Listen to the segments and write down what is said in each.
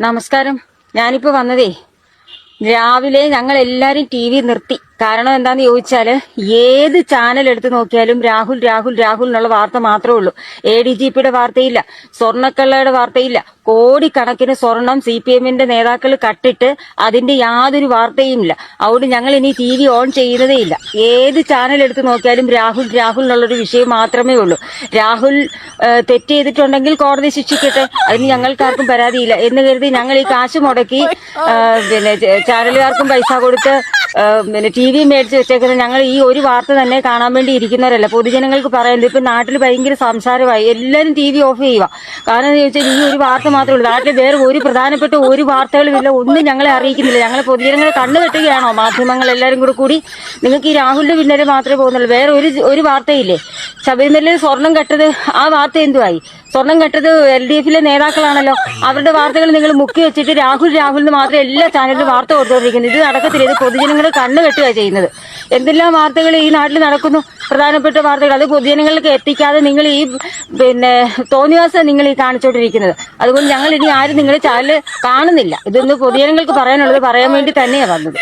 നമസ്കാരം. ഞാനിപ്പോ വന്നതേ രാവിലെ ഞങ്ങൾ എല്ലാരും ടി വി നിർത്തി. കാരണം എന്താന്ന് ചോദിച്ചാൽ ഏത് ചാനൽ എടുത്തു നോക്കിയാലും രാഹുൽ രാഹുൽ രാഹുൽ എന്നുള്ള വാർത്ത മാത്രമേ ഉള്ളൂ. എ ഡി ജി പിയുടെ വാർത്തയില്ല. സ്വർണക്കള്ളയുടെ വാർത്തയില്ല. കോടിക്കണക്കിന് സ്വർണം സി പി എമ്മിന്റെ നേതാക്കൾ കട്ടിട്ട് അതിന്റെ യാതൊരു വാർത്തയും ഇല്ല അതുകൊണ്ട് ഞങ്ങൾ ഇനി ടി വി ഓൺ ചെയ്യുന്നതേ ഇല്ല. ഏത് ചാനൽ എടുത്തു നോക്കിയാലും രാഹുൽ രാഹുൽ എന്നുള്ളൊരു വിഷയം മാത്രമേ ഉള്ളൂ. രാഹുൽ തെറ്റ് ചെയ്തിട്ടുണ്ടെങ്കിൽ കോടതി ശിക്ഷിക്കട്ടെ. അതിന് ഞങ്ങൾക്കാർക്കും പരാതിയില്ല. എന്ന് കരുതി ഞങ്ങൾ ഈ കാശ് മുടക്കി പിന്നെ ചാനലുകാർക്കും പൈസ കൊടുത്ത് പിന്നെ ടി വി മേടിച്ച് വെച്ചേക്കുന്നത് ഞങ്ങൾ ഈ ഒരു വാർത്ത തന്നെ കാണാൻ വേണ്ടി ഇരിക്കുന്നവരല്ല? പൊതുജനങ്ങൾക്ക് പറയുന്നത് ഇപ്പം നാട്ടിൽ ഭയങ്കര സംസാരമായി. എല്ലാവരും ടി വി ഓഫ് ചെയ്യുക കാരണം എന്ന് വെച്ചാൽ ഈ ഒരു വാർത്ത മാത്രമേ ഉള്ളൂ. നാട്ടിൽ വേറെ ഒരു പ്രധാനപ്പെട്ട ഒരു വാർത്തകളും ഇല്ല. ഒന്നും ഞങ്ങളെ അറിയിക്കുന്നില്ല. ഞങ്ങൾ പൊതുജനങ്ങൾ കണ്ണു കെട്ടുകയാണോ മാധ്യമങ്ങൾ എല്ലാവരും കൂടെ കൂടി നിങ്ങൾക്ക് ഈ രാഹുലിന്റെ പിന്നാലെ മാത്രമേ പോകുന്നുള്ളൂ. വേറെ ഒരു ഒരു വാർത്തയില്ലേ? ശബരിമലയിൽ സ്വർണം കെട്ടത് ആ വാർത്ത എന്തുവായി? സ്വർണം കെട്ടത് എൽ ഡി എഫിലെ നേതാക്കളാണല്ലോ. അവരുടെ വാർത്തകൾ നിങ്ങൾ മുക്കി വെച്ചിട്ട് രാഹുൽ രാഹുൽ എന്ന് മാത്രം എല്ലാ ചാനലിലും വാർത്ത കൊടുത്തുകൊണ്ടിരിക്കുന്നത് ഇത് നടക്കത്തില്ല ഇത് പൊതുജനങ്ങൾ കണ്ണു കെട്ടുക ചെയ്യുന്നത്. എന്തെല്ലാം വാർത്തകൾ ഈ നാട്ടിൽ നടക്കുന്നു? പ്രധാനപ്പെട്ട വാർത്തകൾ അത് പൊതുജനങ്ങൾക്ക് എത്തിക്കാതെ നിങ്ങൾ ഈ പിന്നെ തോന്നിവാസം നിങ്ങൾ ഈ കാണിച്ചുകൊണ്ടിരിക്കുന്നത് അതുകൊണ്ട് ഞങ്ങൾ ഇനി ആരും നിങ്ങളുടെ ചാനൽ കാണുന്നില്ല. ഇതൊന്ന് പൊതുജനങ്ങൾക്ക് പറയാനുള്ളത് പറയാൻ വേണ്ടി തന്നെയാണ് വന്നത്.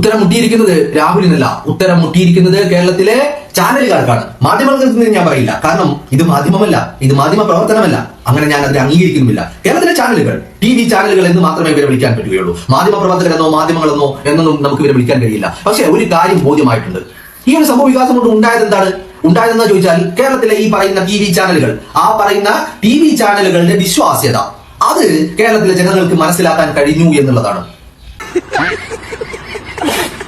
ഉത്തരം മുട്ടിയിരിക്കുന്നത് രാഹുലിനല്ല. ഉത്തരം മുട്ടിയിരിക്കുന്നത് കേരളത്തിലെ ചാനലുകാർക്കാണ്. മാധ്യമങ്ങൾക്ക് ഞാൻ പറയില്ല. കാരണം ഇത് മാധ്യമമല്ല. ഇത് മാധ്യമ പ്രവർത്തനമല്ല. അങ്ങനെ ഞാൻ അതിനെ അംഗീകരിക്കുന്നില്ല കേരളത്തിലെ ചാനലുകൾ ടി വി ചാനലുകൾ എന്ന് മാത്രമേ ഇവരെ വിളിക്കാൻ പറ്റുകയുള്ളൂ. മാധ്യമ പ്രവർത്തകരെന്നോ മാധ്യമങ്ങളെന്നോ എന്നൊന്നും നമുക്ക് ഇവരെ വിളിക്കാൻ കഴിയില്ല. പക്ഷേ ഒരു കാര്യം ബോധ്യമായിട്ടുണ്ട്. ഈ ഒരു സംഭവ വികാസം കൊണ്ട് ഉണ്ടായത് എന്താണ്? ഉണ്ടായതെന്ന് ചോദിച്ചാൽ കേരളത്തിലെ ഈ പറയുന്ന ടി വി ചാനലുകൾ ആ പറയുന്ന ടി വി ചാനലുകളുടെ വിശ്വാസ്യത. അത് കേരളത്തിലെ ജനങ്ങൾക്ക് മനസ്സിലാക്കാൻ കഴിഞ്ഞു എന്നുള്ളതാണ്.